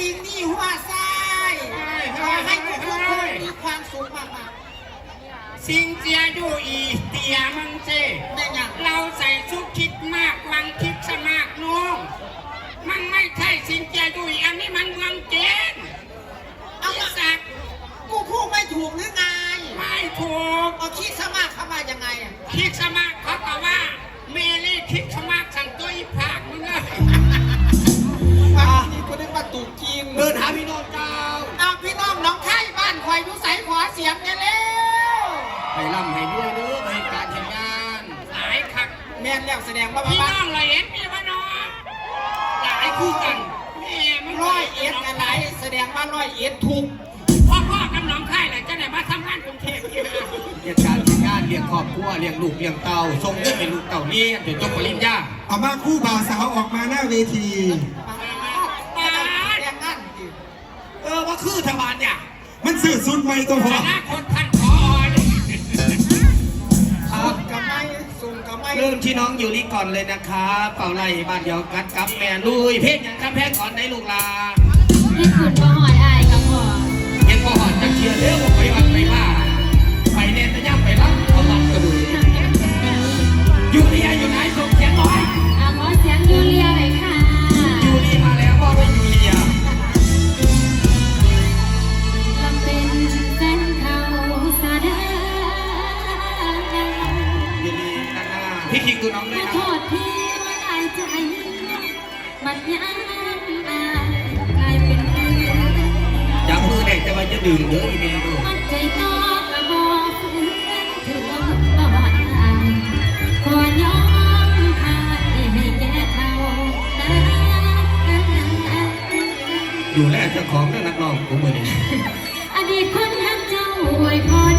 สิ่งนี้หัวไส้ขอให้ทุกคนมีความสุขมากสิงเจียอยู่อีเตียมังเจๆแม่ยังเราใส่ชุดคิดมากวังคิดสมากน้องมันไม่ใช่สิงเจียอยู่อีอันนี้มันเมืองเจนเอาอีมาสักกูพูดไม่ถูกหรือไง ไม่ถูกเอาคิดสมาเข้ามายังไงอะคิดสมากเขาก็ว่าเมลี่คิดสมากสั่งตัวอีผากมึงเลย แม่นแล้วแสดงว่าพี่บ้าน้อนงเลยเอ็นพี่บ้านน้องหลายคู่กันแม่มันร้อยเอ็ดอะไรแสดงว่าร้อยเอ็ดถูกพ่อพ่อกำลังค่ายแหละจะไหนมาทำงานกรุงเทพที่มาเรียนการให้งานเลี้ยงครอบครัวเลี้ยงลูกเลี้ยงเต้าส่งเงินให้ลูกเต้าเรียนจนจบปริญญาเอามาคู่บ่าวสาวออกมาหน้าเวทีแรงงานดิเออว่าคือทบานเนี่ยมันสื่อสุดไวตัวพอหน้าคนท่ เริ่มที่น้องยูริก่อนเลยนะครับเป่าไล่บ้านเดียวกันกับแม่ลุยเพลงอย่างคำแพงก่อนได้ลูกลาให้คุณมาหอยอายกับพ่อเห็นพ่อหอดจะเคลียร์เรื่องไปวัดไปว่าไปเน้นแต่ย่ำไปรับเอาบัตรกระดูยูริอยู่ไหนส่งเสียงหน่อยอาขอเสียงยูเมันยังอายกลายเป็นเพื่อนอย่ามือเด็กจะมาจะดื่มเด้ออีเมลดูมันใจนอกกระบอกเพื่อนถือว่าบ่หอนอายขอยอมพายให้แก่เขานะอยู่แลเจ้าของเรื่องนักร้องกูมือนี้อดีตคนรักเจ้าอวยพร